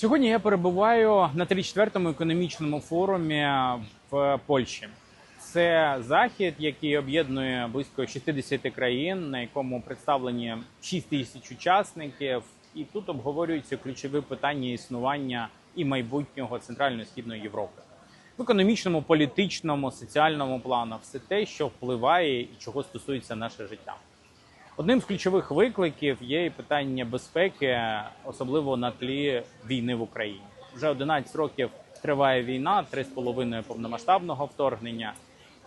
Сьогодні я перебуваю на 34-му економічному форумі в Польщі. Це захід, який об'єднує близько 60 країн, на якому представлені 6 тисяч учасників, і тут обговорюються ключові питання існування і майбутнього центральної східної Європи в економічному, політичному, соціальному плану, все те, що впливає і чого стосується наше життя. Одним з ключових викликів є і питання безпеки, особливо на тлі війни в Україні. Вже 11 років триває війна, 3,5 повномасштабного вторгнення.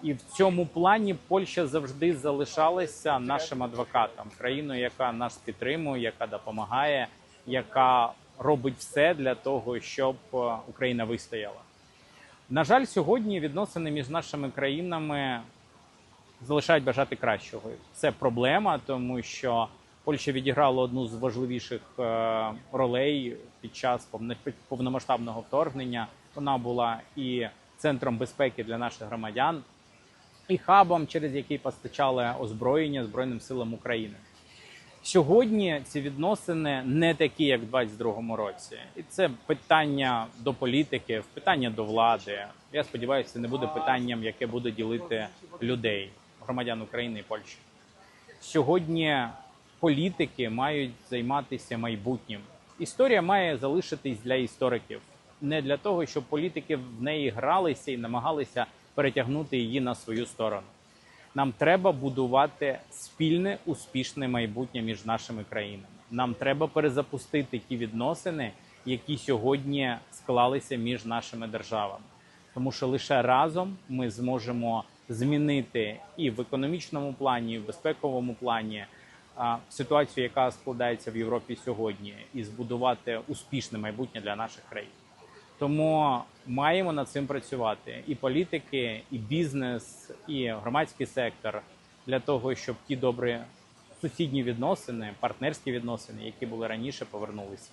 І в цьому плані Польща завжди залишалася нашим адвокатом, країною, яка нас підтримує, яка допомагає, яка робить все для того, щоб е, Україна вистояла. На жаль, сьогодні відносини між нашими країнами залишають бажати кращого. Це проблема, тому що Польща відіграла одну з важливіших е, ролей під час повномасштабного вторгнення. Вона була і центром безпеки для наших громадян, і хабом, через який постачали озброєння Збройним силам України. Сьогодні ці відносини не такі, як в 22-му році, і це питання до політиків, питання до влади. Я сподіваюся, це не буде питанням, яке буде ділити людей, громадян України і Польщі. Сьогодні політики мають займатися майбутнім. Історія має залишитись для істориків, не для того, щоб політики в неї гралися і намагалися перетягнути її на свою сторону. Нам треба будувати спільне успішне майбутнє між нашими країнами. Нам треба перезапустити ті відносини, які сьогодні склалися між нашими державами. Тому що лише разом ми зможемо змінити і в економічному плані, і в безпековому плані ситуацію, яка складається в Європі сьогодні, і збудувати успішне майбутнє для наших країн. Тому маємо над цим працювати і політики, і бізнес, і громадський сектор для того, щоб ті добрі сусідні відносини, партнерські відносини, які були раніше, повернулися.